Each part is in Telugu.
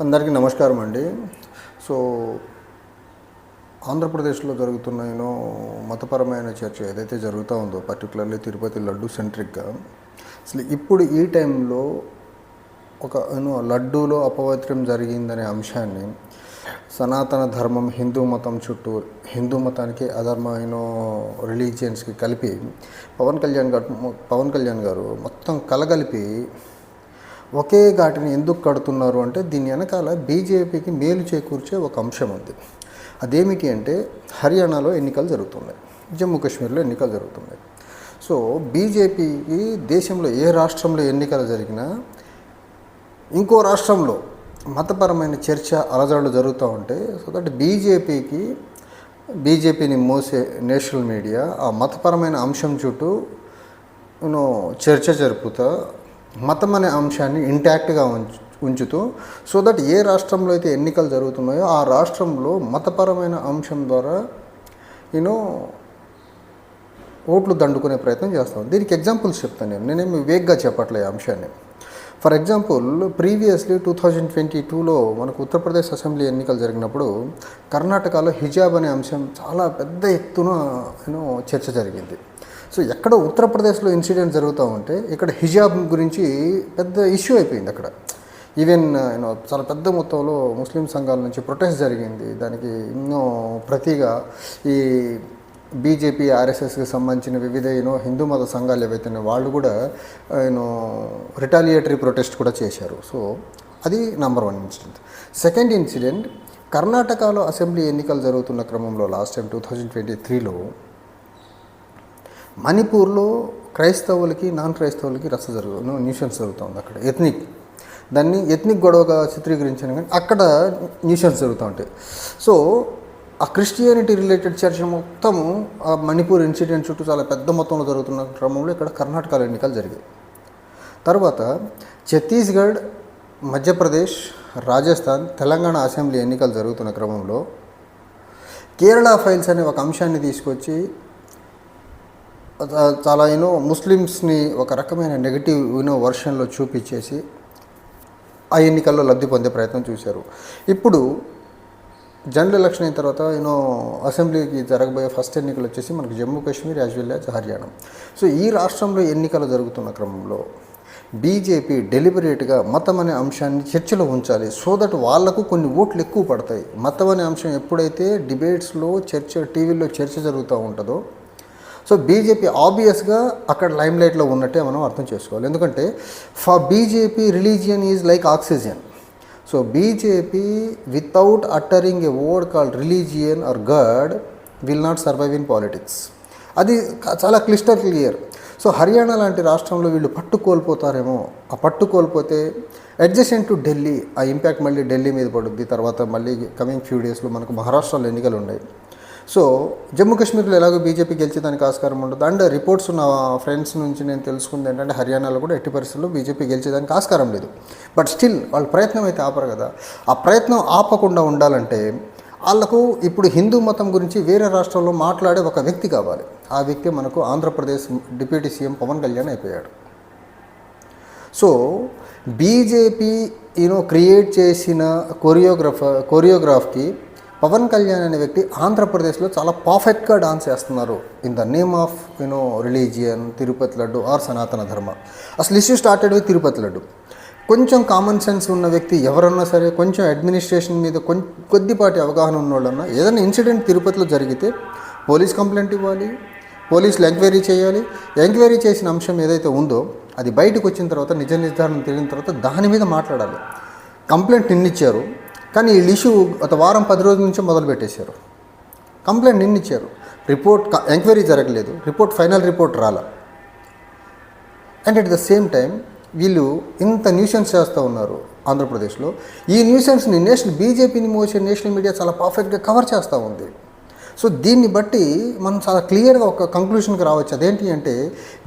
అందరికీ నమస్కారం అండి. సో ఆంధ్రప్రదేశ్లో జరుగుతున్న యూనో మతపరమైన చర్చ ఏదైతే జరుగుతూ ఉందో పర్టికులర్లీ తిరుపతి లడ్డు సెంట్రిక్గా అసలు ఇప్పుడు ఈ టైంలో ఒక యూనో లడ్డూలో అపవిత్రం జరిగిందనే అంశాన్ని సనాతన ధర్మం హిందూ మతం చుట్టూ హిందూ మతానికి అధర్మైన రిలీజియన్స్కి కలిపి పవన్ కళ్యాణ్ గారు పవన్ కళ్యాణ్ గారు మొత్తం కలగలిపి ఒకే ఘాటిని ఎందుకు కడుతున్నారు అంటే దీని వెనకాల బీజేపీకి మేలు చేకూర్చే ఒక అంశం ఉంది. అదేమిటి అంటే హర్యానాలో ఎన్నికలు జరుగుతున్నాయి. జమ్మూ కాశ్మీర్లో ఎన్నికలు జరుగుతున్నాయి. సో బీజేపీకి దేశంలో ఏ రాష్ట్రంలో ఎన్నికలు జరిగినా ఇంకో రాష్ట్రంలో మతపరమైన చర్చ అలజడులు జరుగుతూ ఉంటే సో దట్ బీజేపీకి బీజేపీని మోసే నేషనల్ మీడియా ఆ మతపరమైన అంశం చుట్టూ చర్చ జరుపుతా మతం అనే అంశాన్ని ఇంటాక్ట్గా ఉంచు ఉంచుతూ సో దట్ ఏ రాష్ట్రంలో అయితే ఎన్నికలు జరుగుతున్నాయో ఆ రాష్ట్రంలో మతపరమైన అంశం ద్వారా యూనో ఓట్లు దండుకునే ప్రయత్నం చేస్తాం దీనికి ఎగ్జాంపుల్స్ చెప్తాను నేను. నేనేమి వేగ్గా చెప్పట్లే అంశాన్ని. For example previously two thousand twenty టూలో మనకు ఉత్తరప్రదేశ్ అసెంబ్లీ ఎన్నికలు జరిగినప్పుడు కర్ణాటకలో హిజాబ్ అనే అంశం చాలా పెద్ద ఎత్తున చర్చ జరిగింది. సో ఎక్కడ ఉత్తరప్రదేశ్లో ఇన్సిడెంట్ జరుగుతూ ఉంటే ఇక్కడ హిజాబ్ గురించి పెద్ద ఇష్యూ అయిపోయింది అక్కడ. ఈవెన్ యూనో uh, చాలా పెద్ద మొత్తంలో ముస్లిం సంఘాల నుంచి ప్రొటెస్ట్ జరిగింది. దానికి ఎన్నో ప్రతిగా ఈ బీజేపీ ఆర్ఎస్ఎస్కి సంబంధించిన వివిధ యూనో హిందూ మత సంఘాలు ఏవైతే ఉన్నాయో వాళ్ళు కూడా యూనో రిటాలియేటరీ ప్రొటెస్ట్ కూడా చేశారు. సో అది number one incident second incident కర్ణాటకలో అసెంబ్లీ ఎన్నికలు జరుగుతున్న క్రమంలో last time two thousand twenty త్రీలో మణిపూర్లో క్రైస్తవులకి నాన్ క్రైస్తవులకి రస జరుగు న్యూషన్స్ జరుగుతుంది అక్కడ ఎథ్నిక్. దాన్ని ఎథ్నిక్ గొడవగా చిత్రీకరించాను కానీ అక్కడ న్యూషన్స్ జరుగుతూ ఉంటాయి. సో ఆ క్రిస్టియానిటీ రిలేటెడ్ చర్చ మొత్తము ఆ మణిపూర్ ఇన్సిడెంట్ చుట్టూ చాలా పెద్ద మొత్తంలో జరుగుతున్న క్రమంలో ఇక్కడ కర్ణాటకలో ఎన్నికలు జరిగాయి. తర్వాత ఛత్తీస్గఢ్ మధ్యప్రదేశ్ రాజస్థాన్ తెలంగాణ అసెంబ్లీ ఎన్నికలు జరుగుతున్న క్రమంలో కేరళ ఫైల్స్ అనే ఒక అంశాన్ని తీసుకొచ్చి చాలా యూనో ముస్లిమ్స్ని ఒక రకమైన నెగిటివ్ యూనో వర్షన్లో చూపించేసి ఆ ఎన్నికల్లో లబ్ధి పొందే ప్రయత్నం చూశారు. ఇప్పుడు జనరల్ ఎలక్షన్ అయిన తర్వాత యూనో అసెంబ్లీకి జరగబోయే ఫస్ట్ ఎన్నికలు వచ్చేసి మనకు Jammu Kashmir as well as Haryana. So ఈ రాష్ట్రంలో ఎన్నికలు జరుగుతున్న క్రమంలో బీజేపీ డెలిబరేట్గా మతం అనే అంశాన్ని చర్చలో ఉంచాలి. సో దట్ వాళ్ళకు కొన్ని ఓట్లు ఎక్కువ పడతాయి. మతం అనే అంశం ఎప్పుడైతే డిబేట్స్లో చర్చ టీవీలో చర్చ జరుగుతూ ఉంటుందో సో బీజేపీ ఆబ్వియస్గా అక్కడ లైమ్ లైట్లో ఉన్నట్టే మనం అర్థం చేసుకోవాలి. ఎందుకంటే for BJP religion is like oxygen. So BJP without uttering a word call religion or god will not survive in politics. అది చాలా క్లిస్టర్ క్లియర్. సో హర్యానా లాంటి రాష్ట్రంలో వీళ్ళు పట్టు కోల్పోతారేమో ఆ పట్టు కోల్పోతే అడ్జసెంట్ టు ఢిల్లీ ఆ ఇంపాక్ట్ మళ్ళీ ఢిల్లీ మీద పడుద్ది. తర్వాత మళ్ళీ కమింగ్ ఫ్యూ డేస్లో మనకు మహారాష్ట్రలో ఎన్నికలు ఉన్నాయి సో జమ్మూ కాశ్మీర్లో ఎలాగో బీజేపీ గెలిచేదానికి ఆస్కారం ఉండదు. అండ్ రిపోర్ట్స్ నా ఫ్రెండ్స్ నుంచి నేను తెలుసుకుంది ఏంటంటే హర్యానాలో కూడా ఎట్టి పరిస్థితుల్లో బీజేపీ గెలిచేదానికి ఆస్కారం లేదు. బట్ స్టిల్ వాళ్ళ ప్రయత్నం అయితే ఆపరు కదా. ఆ ప్రయత్నం ఆపకుండా ఉండాలంటే వాళ్ళకు ఇప్పుడు హిందూ మతం గురించి వేరే రాష్ట్రంలో మాట్లాడే ఒక వ్యక్తి కావాలి. ఆ వ్యక్తి మనకు ఆంధ్రప్రదేశ్ డిప్యూటీ సీఎం పవన్ కళ్యాణ్ అయిపోయాడు. So BJP you know create చేసిన కొరియోగ్రఫర్ కొరియోగ్రాఫ్కి పవన్ కళ్యాణ్ అనే వ్యక్తి ఆంధ్రప్రదేశ్లో చాలా పర్ఫెక్ట్గా డాన్స్ చేస్తున్నారు. In the name of you know religion Tirupati laddu or Sanatana Dharma. అసలు issue started with Tirupati laddu. కొంచెం కామన్ సెన్స్ ఉన్న వ్యక్తి ఎవరన్నా సరే కొంచెం అడ్మినిస్ట్రేషన్ మీద కొం కొద్దిపాటి అవగాహన ఉన్నోళ్ళన్నా ఏదైనా ఇన్సిడెంట్ తిరుపతిలో జరిగితే పోలీస్ కంప్లైంట్ ఇవ్వాలి పోలీసులు ఎంక్వైరీ చేయాలి. ఎంక్వైరీ చేసిన అంశం ఏదైతే ఉందో అది బయటకు వచ్చిన తర్వాత నిజ నిర్ధారణ తెలియని తర్వాత దాని మీద మాట్లాడాలి. కంప్లైంట్ నిన్నిచ్చారు. కానీ వీళ్ళు ఇష్యూ గత వారం పది రోజుల నుంచే మొదలు పెట్టేశారు కంప్లైంట్ నిన్నిచ్చారు. రిపోర్ట్ ఎంక్వైరీ జరగలేదు. రిపోర్ట్ ఫైనల్ రిపోర్ట్ రాలా. And at the same time వీళ్ళు ఇంత న్యూసెన్స్ చేస్తూ ఉన్నారు ఆంధ్రప్రదేశ్లో. ఈ న్యూసెన్స్ని నేషనల్ బీజేపీని మోసే నేషనల్ మీడియా చాలా పర్ఫెక్ట్గా కవర్ చేస్తూ ఉంది. సో దీన్ని బట్టి మనం చాలా క్లియర్గా ఒక కంక్లూషన్కి రావచ్చు. అదేంటి అంటే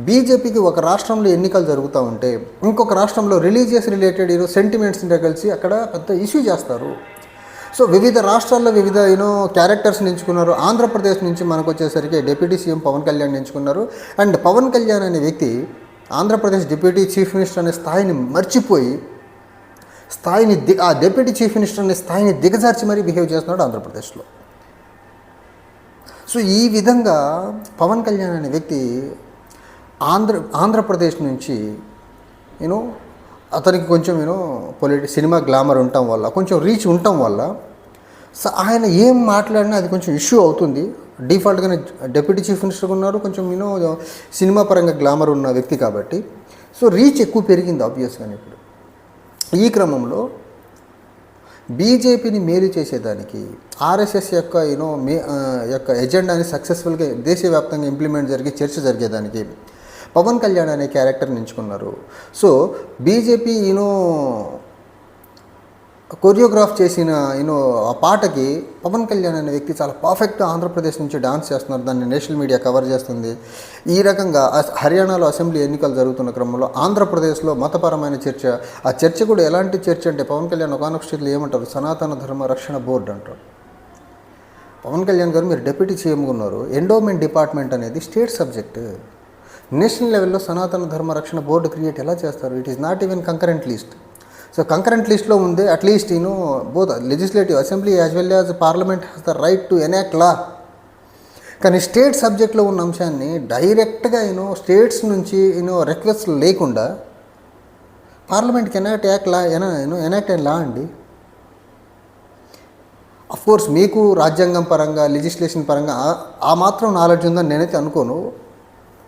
బీజేపీకి ఒక రాష్ట్రంలో ఎన్నికలు జరుగుతూ ఉంటే ఇంకొక రాష్ట్రంలో రిలీజియస్ రిలేటెడ్ ఈరోజు సెంటిమెంట్స్ కలిసి అక్కడ పెద్ద ఇష్యూ చేస్తారు. సో వివిధ రాష్ట్రాల్లో వివిధ యూనో క్యారెక్టర్స్ ఎంచుకున్నారు. ఆంధ్రప్రదేశ్ నుంచి మనకు వచ్చేసరికి డిప్యూటీ సీఎం పవన్ కళ్యాణ్ ఎంచుకున్నారు. అండ్ పవన్ కళ్యాణ్ అనే వ్యక్తి ఆంధ్రప్రదేశ్ డిప్యూటీ చీఫ్ మినిస్టర్ అనే స్థాయిని మర్చిపోయి స్థాయిని ది ఆ డిప్యూటీ చీఫ్ మినిస్టర్ అనే స్థాయిని దిగజార్చి మరీ బిహేవ్ చేస్తున్నాడు ఆంధ్రప్రదేశ్లో. సో ఈ విధంగా పవన్ కళ్యాణ్ అనే వ్యక్తి ఆంధ్ర ఆంధ్రప్రదేశ్ నుంచి యూనో అతనికి కొంచెం యూనో పొలిటి సినిమా గ్లామర్ ఉండటం వల్ల కొంచెం రీచ్ ఉండటం వల్ల సో ఆయన ఏం మాట్లాడినా అది కొంచెం ఇష్యూ అవుతుంది. డిఫాల్ట్గానే డెప్యూటీ చీఫ్ మినిస్టర్ ఉన్నారు కొంచెం యూనో సినిమా పరంగా గ్లామర్ ఉన్న వ్యక్తి కాబట్టి. సో రీచ్ ఎక్కువ పెరిగింది ఆబ్వియస్గానే ఇప్పుడు. ఈ క్రమంలో బీజేపీని మేలు చేసేదానికి ఆర్ఎస్ఎస్ యొక్క యూనో మే యొక్క ఎజెండాని సక్సెస్ఫుల్గా దేశవ్యాప్తంగా ఇంప్లిమెంట్ జరిగి చర్చ జరిగేదానికి పవన్ కళ్యాణ్ అనే క్యారెక్టర్ని ఎంచుకున్నారు. So BJP you know choreograph చేసిన యూనో ఆ పాటకి పవన్ కళ్యాణ్ అనే వ్యక్తి చాలా పర్ఫెక్ట్గా ఆంధ్రప్రదేశ్ నుంచి డాన్స్ చేస్తున్నారు. దాన్ని నేషనల్ మీడియా కవర్ చేస్తుంది. ఈ రకంగా హర్యానాలో అసెంబ్లీ ఎన్నికలు జరుగుతున్న క్రమంలో ఆంధ్రప్రదేశ్లో మతపరమైన చర్చ. ఆ చర్చ కూడా ఎలాంటి చర్చ అంటే పవన్ కళ్యాణ్ ఒకనొక స్టేట్లో ఏమంటారు? సనాతన ధర్మ రక్షణ బోర్డు అంటారు. పవన్ కళ్యాణ్ గారు మీరు డిప్యూటీ సీఎంగా ఉన్నారు. ఎండోమెంట్ డిపార్ట్మెంట్ అనేది స్టేట్ సబ్జెక్ట్ నేషనల్ లెవెల్లో సనాతన ధర్మ రక్షణ బోర్డు క్రియేట్ ఎలా చేస్తారు? It is not even concurrent list so concurrent లిస్ట్లో ఉంది at least you know both legislative assembly as well as parliament has the right to enact law కానీ స్టేట్ సబ్జెక్ట్లో ఉన్న అంశాన్ని డైరెక్ట్గా యూనో స్టేట్స్ నుంచి యూనో రిక్వెస్ట్ లేకుండా పార్లమెంట్కి ఎనాక్ట్ యాక్ట్ లా ఎనా యూనో ఎనాక్ట్ అయిన లా అండి. అఫ్ కోర్స్ మీకు రాజ్యాంగం పరంగా లెజిస్లేషన్ పరంగా ఆ- ఆ మాత్రం నాలెడ్జ్ ఉందని నేనైతే అనుకోను.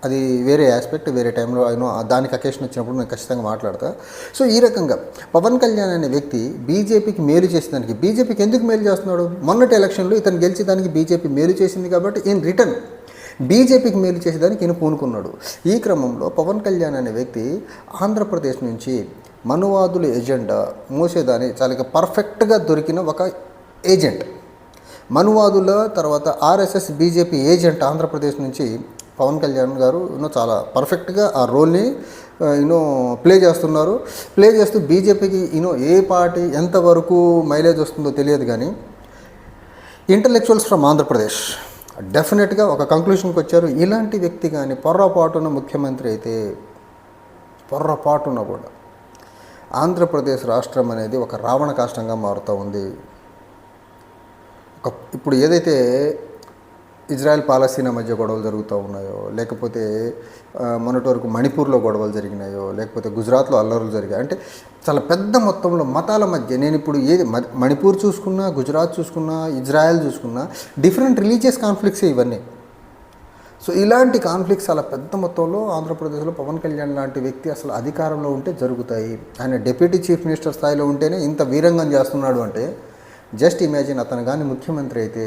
అది వేరే ఆస్పెక్ట్ వేరే టైంలో అయినో దానికి అకేషన్ వచ్చినప్పుడు నేను ఖచ్చితంగా మాట్లాడతా. సో ఈ రకంగా పవన్ కళ్యాణ్ అనే వ్యక్తి బీజేపీకి మేలు చేసేదానికి బీజేపీకి ఎందుకు మేలు చేస్తున్నాడు? మొన్నటి ఎలక్షన్లో ఇతను గెలిచేదానికి బీజేపీ మేలు చేసింది కాబట్టి ఇన్ రిటర్న్ బీజేపీకి మేలు చేసేదానికి ఈయన పూనుకున్నాడు. ఈ క్రమంలో పవన్ కళ్యాణ్ అనే వ్యక్తి ఆంధ్రప్రదేశ్ నుంచి మనువాదుల ఎజెండా మూసేదాని చాలా పర్ఫెక్ట్గా దొరికిన ఒక ఏజెంట్ మనువాదుల తర్వాత ఆర్ఎస్ఎస్ బీజేపీ ఏజెంట్ ఆంధ్రప్రదేశ్ నుంచి పవన్ కళ్యాణ్ గారు యూనో చాలా పర్ఫెక్ట్గా ఆ రోల్ని యూనో ప్లే చేస్తున్నారు. ప్లే చేస్తూ బీజేపీకి యూనో ఏ పార్టీ ఎంతవరకు మైలేజ్ వస్తుందో తెలియదు కానీ ఇంటలెక్చువల్స్ ఫ్రమ్ ఆంధ్రప్రదేశ్ డెఫినెట్గా ఒక కంక్లూషన్కి వచ్చారు. ఇలాంటి వ్యక్తి కానీ పొర్రపాటున ముఖ్యమంత్రి అయితే పొర్రపాటున కూడా ఆంధ్రప్రదేశ్ రాష్ట్రం అనేది ఒక రావణ కాష్టంగా మారుతూ ఉంది. ఒక ఇప్పుడు ఏదైతే ఇజ్రాయెల్ పాలస్తీనా మధ్య గొడవలు జరుగుతూ ఉన్నాయో లేకపోతే మొన్నటి వరకు మణిపూర్లో గొడవలు జరిగినాయో లేకపోతే గుజరాత్లో అల్లర్లు జరిగాయి. అంటే చాలా పెద్ద మొత్తంలో మతాల మధ్య నేను ఇప్పుడు ఏది మణిపూర్ చూసుకున్నా గుజరాత్ చూసుకున్నా ఇజ్రాయెల్ చూసుకున్నా డిఫరెంట్ రిలీజియస్ కాన్ఫ్లిక్ట్స్ ఇవన్నీ. సో ఇలాంటి కాన్ఫ్లిక్ట్స్ చాలా పెద్ద మొత్తంలో ఆంధ్రప్రదేశ్లో పవన్ కళ్యాణ్ లాంటి వ్యక్తి అసలు అధికారంలో ఉంటే జరుగుతాయి. ఆయన డిప్యూటీ చీఫ్ మినిస్టర్ స్థాయిలో ఉంటేనే ఇంత వీరంగం చేస్తున్నాడు అంటే జస్ట్ ఇమాజిన్ అతను కానీ ముఖ్యమంత్రి అయితే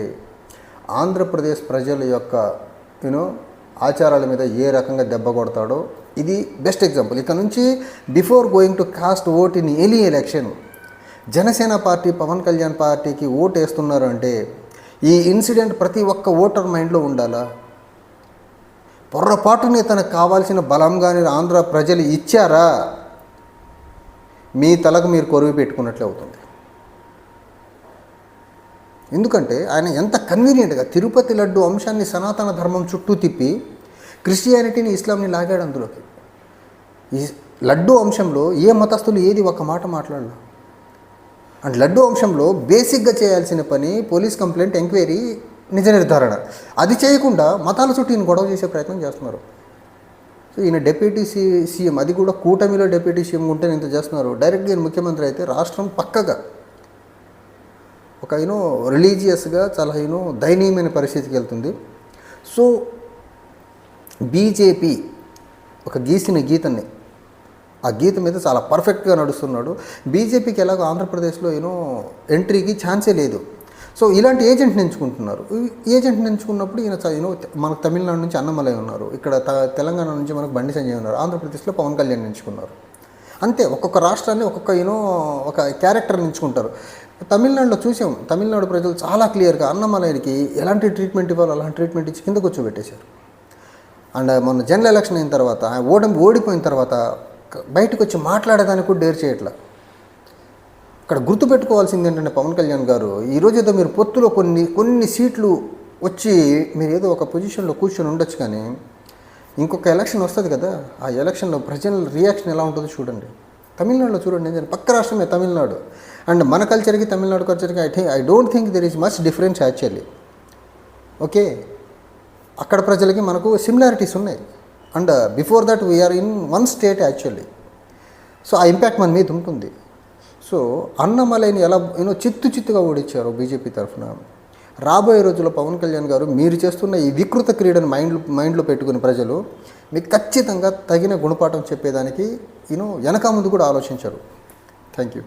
ఆంధ్రప్రదేశ్ ప్రజల యొక్క యూనో ఆచారాల మీద ఏ రకంగా దెబ్బ కొడతాడో ఇది బెస్ట్ ఎగ్జాంపుల్ ఇక నుంచి before going to cast vote in any election Janasena party Pawan Kalyan పార్టీకి ఓటు వేస్తున్నారు అంటే ఈ ఇన్సిడెంట్ ప్రతి ఒక్క ఓటర్ మైండ్లో ఉండాలా? పొర్రపాటుని తనకు కావాల్సిన బలంగానే ఆంధ్ర ప్రజలు ఇచ్చారా? మీ తలకు మీరు కొరువు పెట్టుకున్నట్లే అవుతుంది. ఎందుకంటే ఆయన ఎంత కన్వీనియంట్గా తిరుపతి లడ్డు అంశాన్ని సనాతన ధర్మం చుట్టూ తిప్పి క్రిస్టియానిటీని ఇస్లాంని లాగాడు అందులోకి. ఈ లడ్డు అంశంలో ఏ మతస్థులు ఏది ఒక మాట మాట్లాడలా? అండ్ లడ్డు అంశంలో బేసిక్గా చేయాల్సిన పని పోలీస్ కంప్లైంట్ ఎంక్వైరీ నిజ నిర్ధారణ. అది చేయకుండా మతాల చుట్టూ ఈయన గొడవ చేసే ప్రయత్నం చేస్తున్నారు. సో ఈయన డెప్యూటీ సీ సీఎం అది కూడా కూటమిలో డెప్యూటీ సీఎం ఉంటే ఇంత చేస్తున్నారు. డైరెక్ట్గా ఈయన ముఖ్యమంత్రి అయితే రాష్ట్రం పక్కగా ఒక యూనో రిలీజియస్గా చాలా యూనో దయనీయమైన పరిస్థితికి వెళ్తుంది. సో బీజేపీ ఒక గీసిన గీతని ఆ గీత మీద చాలా పర్ఫెక్ట్గా నడుస్తున్నాడు. బీజేపీకి ఎలాగో ఆంధ్రప్రదేశ్లో యూనో ఎంట్రీకి ఛాన్సే లేదు. సో ఇలాంటి ఏజెంట్ని ఎంచుకుంటున్నారు. ఏజెంట్ని ఎంచుకున్నప్పుడు ఈయన యూనో మనకు తమిళనాడు నుంచి అన్నమలై ఉన్నారు. ఇక్కడ త- తెలంగాణ నుంచి మనకు బండి సంజయ్ ఉన్నారు. ఆంధ్రప్రదేశ్లో పవన్ కళ్యాణ్ ఎంచుకున్నారు. అంతే ఒక్కొక్క రాష్ట్రాన్ని ఒక్కొక్క యూనో ఒక క్యారెక్టర్ని ఎంచుకుంటారు. తమిళనాడులో చూసాం తమిళనాడు ప్రజలు చాలా క్లియర్గా అన్నమలైకి ఎలాంటి ట్రీట్మెంట్ ఇవ్వాలో అలాంటి ట్రీట్మెంట్ ఇచ్చి కింద కూర్చోబెట్టేశారు. అండ్ మొన్న జనరల్ ఎలక్షన్ అయిన తర్వాత ఆయన ఓడం ఓడిపోయిన తర్వాత బయటకు వచ్చి మాట్లాడేదానికి కూడా డేర్ చేయట్లా. ఇక్కడ గుర్తుపెట్టుకోవాల్సింది ఏంటంటే పవన్ కళ్యాణ్ గారు ఈరోజు ఏదో మీరు పొత్తులో కొన్ని కొన్ని సీట్లు వచ్చి మీరు ఏదో ఒక పొజిషన్లో కూర్చొని ఉండొచ్చు కానీ ఇంకొక ఎలక్షన్ వస్తుంది కదా ఆ ఎలక్షన్లో ప్రజల రియాక్షన్ ఎలా ఉంటుందో చూడండి. తమిళనాడులో చూడండి పక్క రాష్ట్రమే తమిళనాడు. అండ్ మన కల్చర్కి Tamil Nadu కల్చర్కి I think I don't think there is much difference actually okay అక్కడ ప్రజలకి మనకు సిమిలారిటీస్ ఉన్నాయి. And before that we're in one state actually so ఆ ఇంపాక్ట్ మన మీద ఉంటుంది. సో అన్నమలైని ఎలా యూనో చిత్తు చిత్తుగా ఓడించారు బీజేపీ తరఫున. రాబోయే రోజుల్లో పవన్ కళ్యాణ్ గారు మీరు చేస్తున్న ఈ వికృత క్రీడను మైండ్ మైండ్లో పెట్టుకుని ప్రజలు మీకు ఖచ్చితంగా తగిన గుణపాఠం చెప్పేదానికి యూనో వెనక ముందు కూడా ఆలోచించారు. Thank you